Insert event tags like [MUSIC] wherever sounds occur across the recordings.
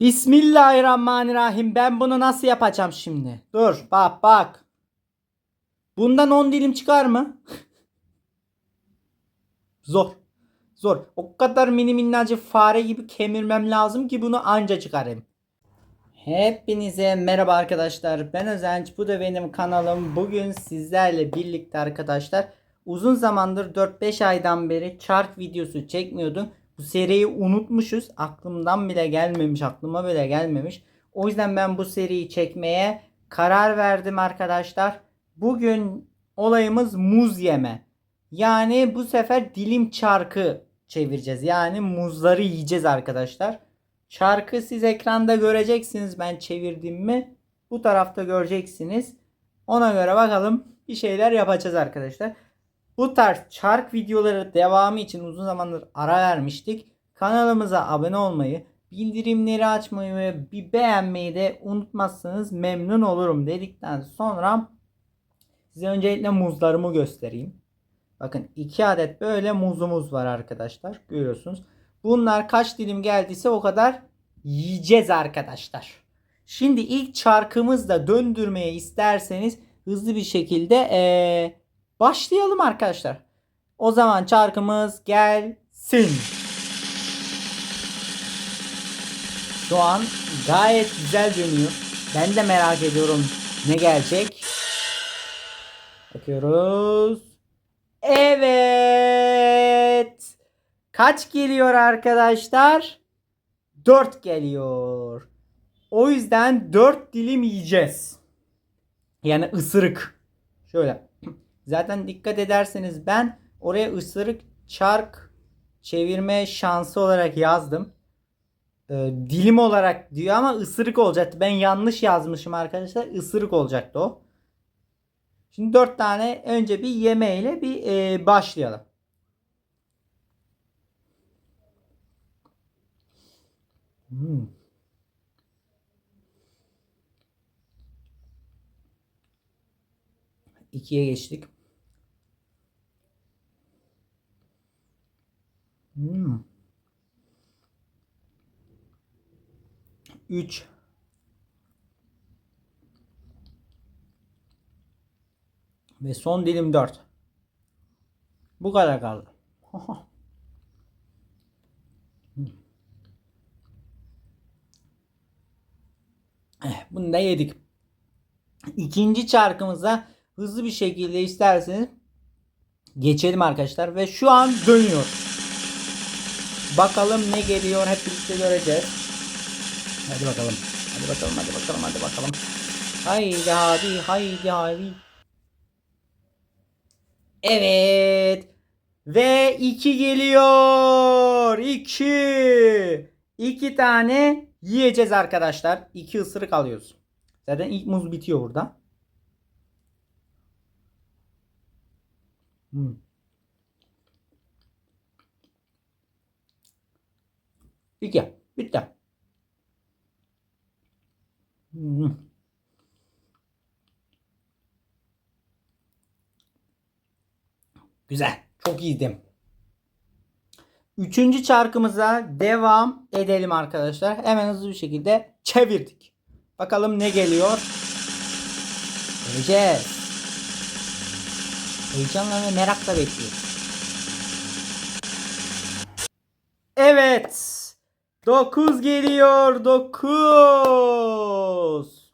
Bismillahirrahmanirrahim. Ben bunu nasıl yapacağım şimdi? Dur bak bak. Bundan 10 dilim çıkar mı? [LAUGHS] Zor. Zor. O kadar mini minnacık fare gibi kemirmem lazım ki bunu anca çıkarayım. Hepinize merhaba arkadaşlar. Ben Özenç. Bu da benim kanalım. Bugün sizlerle birlikte arkadaşlar uzun zamandır 4-5 aydan beri çark videosu çekmiyordum. Bu seriyi unutmuşuz. Aklımdan bile gelmemiş. Aklıma bile gelmemiş. O yüzden ben bu seriyi çekmeye karar verdim arkadaşlar. Bugün olayımız muz yeme. Yani bu sefer dilim çarkı çevireceğiz. Yani muzları yiyeceğiz arkadaşlar. Çarkı siz ekranda göreceksiniz ben çevirdiğimi. Bu tarafta göreceksiniz. Ona göre bakalım bir şeyler yapacağız arkadaşlar. Bu tarz çark videoları devamı için uzun zamandır ara vermiştik. Kanalımıza abone olmayı, bildirimleri açmayı ve bir beğenmeyi de unutmazsanız memnun olurum dedikten sonra size öncelikle muzlarımı göstereyim. Bakın iki adet böyle muzumuz var arkadaşlar. Görüyorsunuz. Bunlar kaç dilim geldiyse o kadar yiyeceğiz arkadaşlar. Şimdi ilk çarkımızda döndürmeye isterseniz hızlı bir şekilde ee, başlayalım arkadaşlar. O zaman çarkımız gelsin. Şu an gayet güzel dönüyor. Ben de merak ediyorum ne gelecek. Bakıyoruz. Evet. Kaç geliyor arkadaşlar? 4 geliyor. O yüzden 4 dilim yiyeceğiz. Yani ısırık. Şöyle. Zaten dikkat ederseniz ben oraya ısırık çark çevirme şansı olarak yazdım. Ee, dilim olarak diyor ama ısırık olacaktı. Ben yanlış yazmışım arkadaşlar. Isırık olacaktı o. Şimdi 4 tane önce bir yemeğiyle bir e, başlayalım. Hmm. İkiye geçtik. Hmm. Üç. Ve son dilim 4. Bu kadar kaldı. [LAUGHS] Bunu da yedik. İkinci çarkımıza hızlı bir şekilde isterseniz geçelim arkadaşlar. Ve şu an dönüyor. Bakalım ne geliyor hep birlikte göreceğiz. Hadi bakalım. Hadi bakalım hadi bakalım hadi bakalım. Haydi hadi haydi hadi. Evet. Ve 2 geliyor. 2. 2 tane yiyeceğiz arkadaşlar. 2 ısırık alıyoruz. Zaten ilk muz bitiyor burada. Hmm. İki. Bitti. Hmm. Güzel. Çok iyiydim. Üçüncü çarkımıza devam edelim arkadaşlar. Hemen hızlı bir şekilde çevirdik. Bakalım ne geliyor. Göreceğiz. Heyecanla ve merakla bekliyoruz. Evet. 9 geliyor. 9.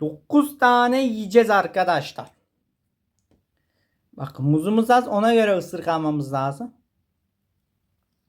9 tane yiyeceğiz arkadaşlar. Bakın muzumuz az ona göre ısırık almamız lazım.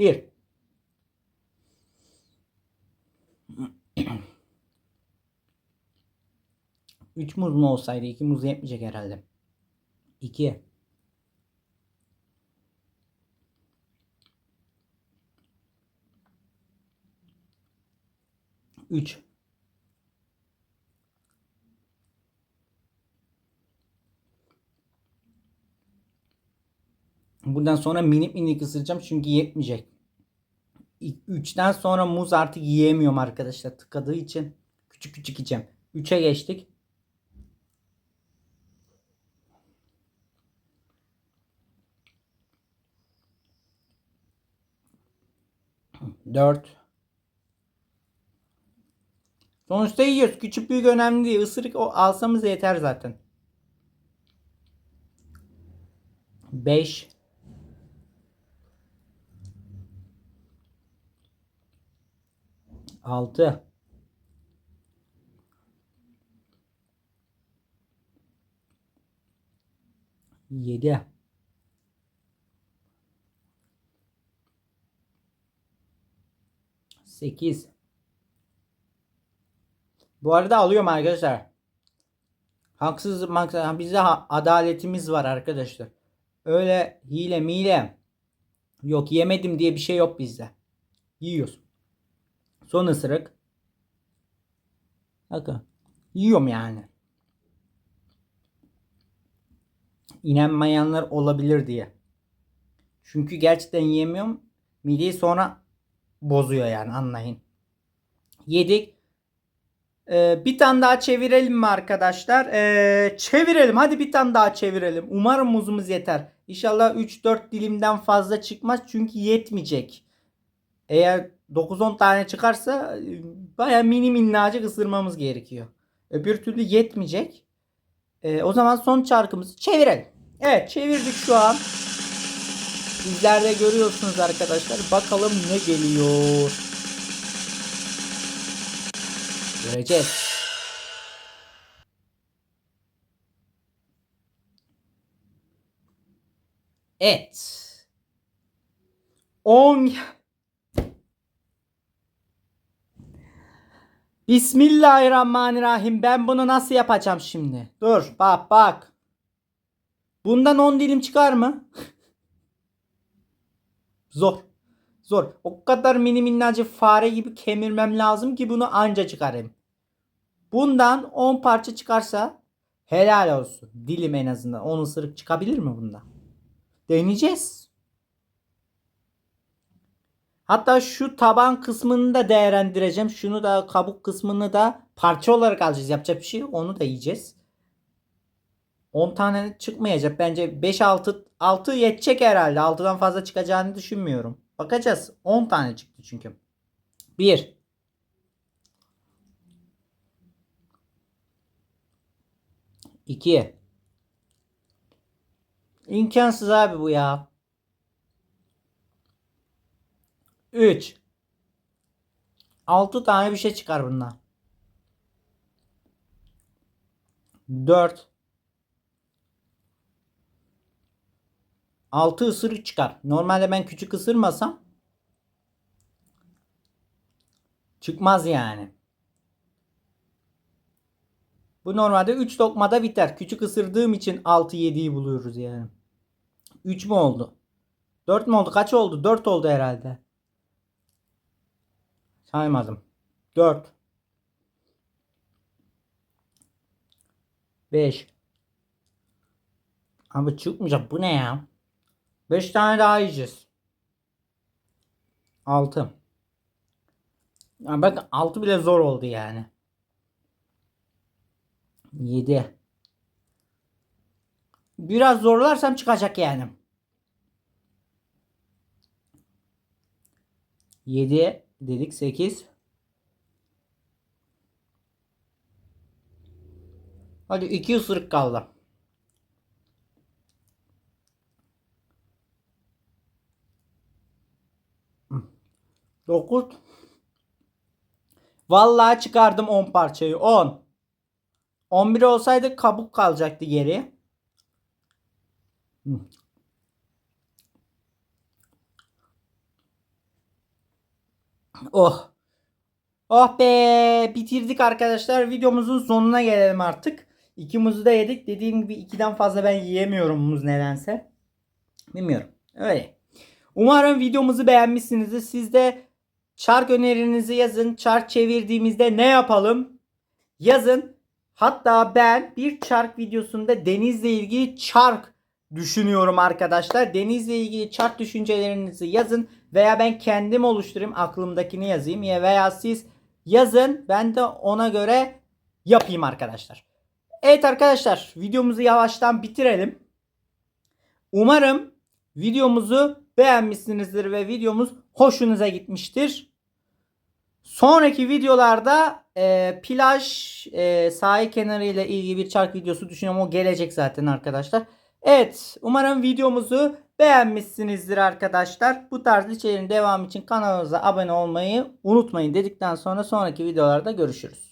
Bir. Üç muz mu olsaydı iki muz yetmeyecek herhalde. İki. Üç. Bundan sonra minik minik ısıracağım çünkü yetmeyecek. 3'ten sonra muz artık yiyemiyorum arkadaşlar tıkadığı için. Küçük küçük yiyeceğim. 3'e geçtik. Dört. Sonuçta yiyoruz. Küçük büyük önemli değil. Isırık o alsamız yeter zaten. Beş. 6 7 8 Bu arada alıyorum arkadaşlar. Haksız bizde adaletimiz var arkadaşlar. Öyle hile mile yok yemedim diye bir şey yok bizde. Yiyoruz. Son ısırık. Bakın. Yiyorum yani. İnanmayanlar olabilir diye. Çünkü gerçekten yemiyorum. Mideyi sonra bozuyor yani anlayın. Yedik. Ee, bir tane daha çevirelim mi arkadaşlar? Ee, çevirelim. Hadi bir tane daha çevirelim. Umarım muzumuz yeter. İnşallah 3-4 dilimden fazla çıkmaz. Çünkü yetmeyecek. Eğer 9-10 tane çıkarsa e, baya mini minnacık ısırmamız gerekiyor. Öbür türlü yetmeyecek. Ee, o zaman son çarkımızı çevirelim. Evet çevirdik şu an. Sizler görüyorsunuz arkadaşlar. Bakalım ne geliyor. Göreceğiz. Evet. 10 Bismillahirrahmanirrahim. Ben bunu nasıl yapacağım şimdi? Dur bak bak. Bundan 10 dilim çıkar mı? [LAUGHS] Zor. Zor. O kadar mini minnacık fare gibi kemirmem lazım ki bunu anca çıkarayım. Bundan 10 parça çıkarsa helal olsun. Dilim en azından 10 ısırık çıkabilir mi bundan? Deneyeceğiz. Hatta şu taban kısmını da değerlendireceğim. Şunu da kabuk kısmını da parça olarak alacağız. Yapacak bir şey. Onu da yiyeceğiz. 10 tane çıkmayacak. Bence 5 6 6 yetecek herhalde. 6'dan fazla çıkacağını düşünmüyorum. Bakacağız. 10 tane çıktı çünkü. 1 2 İmkansız abi bu ya. 3 6 tane bir şey çıkar bundan. 4 6 ısırık çıkar. Normalde ben küçük ısırmasam çıkmaz yani. Bu normalde 3 lokmada biter. Küçük ısırdığım için 6 7'yi buluyoruz yani. 3 mü oldu? 4 mü oldu? Kaç oldu? 4 oldu herhalde. Saymadım. 4 5 Abi çıkmayacak. Bu ne ya? 5 tane daha yiyeceğiz. 6 ya bak 6 bile zor oldu yani. 7 Biraz zorlarsam çıkacak yani. 7 dedik 8 Hadi 2 ısırık kaldı. Dokuz. Vallahi çıkardım 10 parçayı. 10. 11 olsaydı kabuk kalacaktı geri. Oh. Oh be bitirdik arkadaşlar. Videomuzun sonuna gelelim artık. İki muzu da yedik. Dediğim gibi ikiden fazla ben yiyemiyorum muz nedense. Bilmiyorum. Öyle. Umarım videomuzu beğenmişsinizdir. Siz de çark önerinizi yazın. Çark çevirdiğimizde ne yapalım? Yazın. Hatta ben bir çark videosunda denizle ilgili çark düşünüyorum arkadaşlar. Denizle ilgili çark düşüncelerinizi yazın veya ben kendim oluşturayım aklımdakini yazayım ya veya siz yazın ben de ona göre yapayım arkadaşlar. Evet arkadaşlar videomuzu yavaştan bitirelim. Umarım videomuzu beğenmişsinizdir ve videomuz hoşunuza gitmiştir. Sonraki videolarda e, plaj e, sahil kenarı ile ilgili bir çark videosu düşünüyorum. O gelecek zaten arkadaşlar. Evet umarım videomuzu beğenmişsinizdir arkadaşlar. Bu tarz içeriğin devamı için kanalımıza abone olmayı unutmayın dedikten sonra sonraki videolarda görüşürüz.